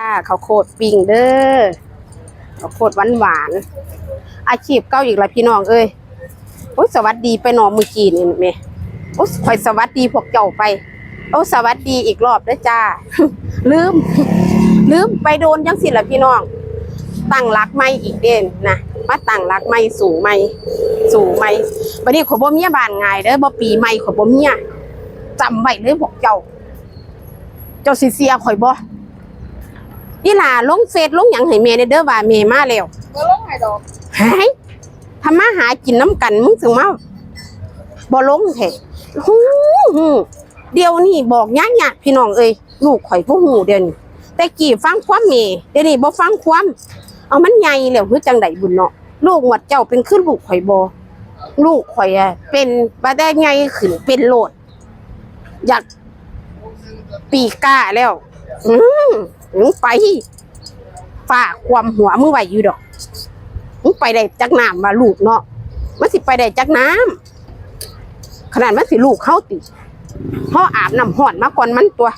จ้าข้าวโพดปิ้งเด้อข้าวโพดหวานหวานอาชีพเก้าอีกแล้วพี่น้องเอ้ยโอ้ยสวัสดีไปนอมือกีนี่แม่โอ้ยคอยสวัสดีพวกเจ้าไปโอ้ยสวัสดีอีกรอบเด้อจ้า ลืม ลืมไปโดนยังสิละพี่น้อง ตั้งรักไม่อีกเด่นนะมาตั้งรักไม่สู่ไม่สู่ไม่วันนี้ขอยบ่เมียบานง่ายเด้อบ่ปีใหม่ขอยบ่เมียจำไว้เลยพวกเจ้า เจ้าสิเสียข่อยบ่ อีหล่าลงเฟซลงหยังให้แม่เด้อเด้อว่าแม่มาแล้วก็ลงไห้ดอกหายทำมาหากินน้ำกันมึงถึงมาบ่ลงแท้ฮู้ฮู้เดี๋ยวนี้บอกยากๆพี่น้องเอ้ยลูกข่อยบ่ฮู้เดี๋ยวนี้แต่กี้ฟังความแม่เดี๋ยวนี้บ่ฟังความเอามันใหญ่แล้วคือจังไดบุญเนาะลูกหมดเจ้าเป็นคือลูกข่อยบ่ลูกข่อยอะเป็นบ่ได้ใหญ่ขึ้นเป็นโลด อยากปีกล้าแล้ว อืม มึงไปฝากความหัวมึงไว้อยู่ดอกมึงไปได้จักน้ำว่าลูกเนาะมันสิไปได้จักน้ำขนาดมันสิลูกเขาติเขาอาบน้ำห่อนมาก่อนมันตัว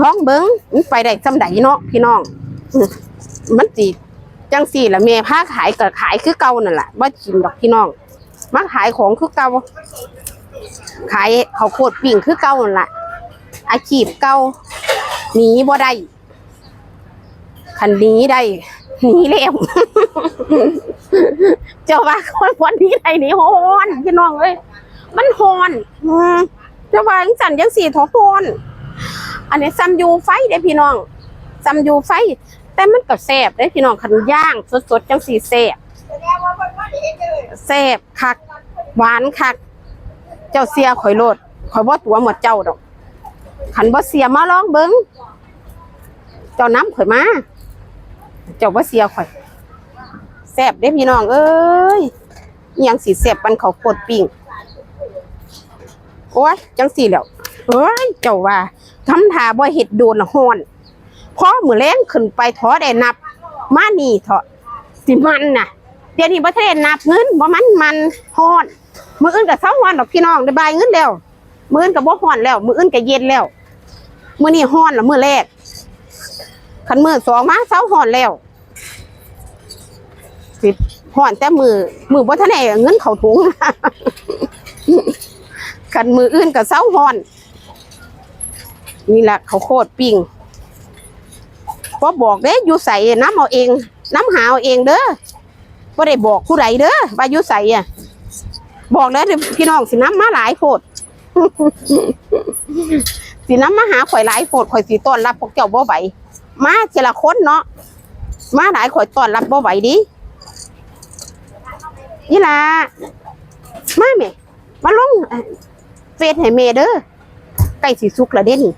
น้องเบิ้งมันไปได้จำไดเนาะพี่น้องมันสิจังสี่ละเมพาขายก็ขายคือเก่านั่นแหละว่ากินดอกพี่น้องมาขายของคือเก่าขายเขาวโพดปิ้งคือเก่านั่นแหละอาชีพเก่า หนีบ่ได้คันหนีได้หนีแล้วเจ้าว่าคนวันนี้ไทยนี่ฮอนพี่น้องเอ้ยมันฮอนเจ้าว่าจังสันยังสี่ทอฮอนอันนี้ซัมยูไฟเด้พี่น้องซัมยูไฟ แต่มันก็แซบเด้พี่น้องคันย่างสดๆจังสี่แซบแสดงว่าคนมาเองเลยแซ่บคัก หวานคัก เจ้าเสียข่อยโลดข่อยบ่ตัวหมดเจ้าดอก ขันบ่เสียมาลองเบิ่งเจ้าน้ำข่อยมา เจ้าบ่เสียข่อยแซ่บเด้พี่น้องเอ้ยยังสิแซ่บปันเขาวโคตรปิ้งโอ้ยจังสีแล้วเอ้ยเจ้าว่าทำทาบ่เฮ็ดโดนละฮ้อนพอมือแลงขึ้นไปถอได้นับ มานี่เถอะสิมันน่ะเดี๋ยวนี้ประเทศนับเงินบ่มันมันฮ้อนมืออื่นก็เช้าฮ้อนดอกพี่น้องได้บายเงินแล้วมืออื่นก็บ่ฮ้อนแล้ว มืออื่นก็เย็นแล้ว มื้อนี้ฮ้อนละมื้อแรกคันมือสองมาเช้าฮ้อนแล้วสิห่อนแต่มือมือบ่ทันได้เงินเขาถุงกันมืออื่นก็เซาห่อน นี่แหละเขาโคตรปิ้งบ่บอกเด้อยู่ใส่น้ำเอาเอง น้ำหาเอาเองเด้อบ่ได้บอกผู้ใดเด้อว่าอยู่ใส่อะ บอกแล้วเดี๋ยพี่น้องสิน้ำมาหลายโพด สิน้ำมาหาข่อยหลายโปดข่อยสีต้อนรับพวกเจ้าบ่ไหวมาเจละคนเนาะมาหลายข่อยต้อนรับบ่ไหวดินี่ล่ะมาเมมาลงเฟซให้เมเด้อใกล้สีสุกละเด้นี่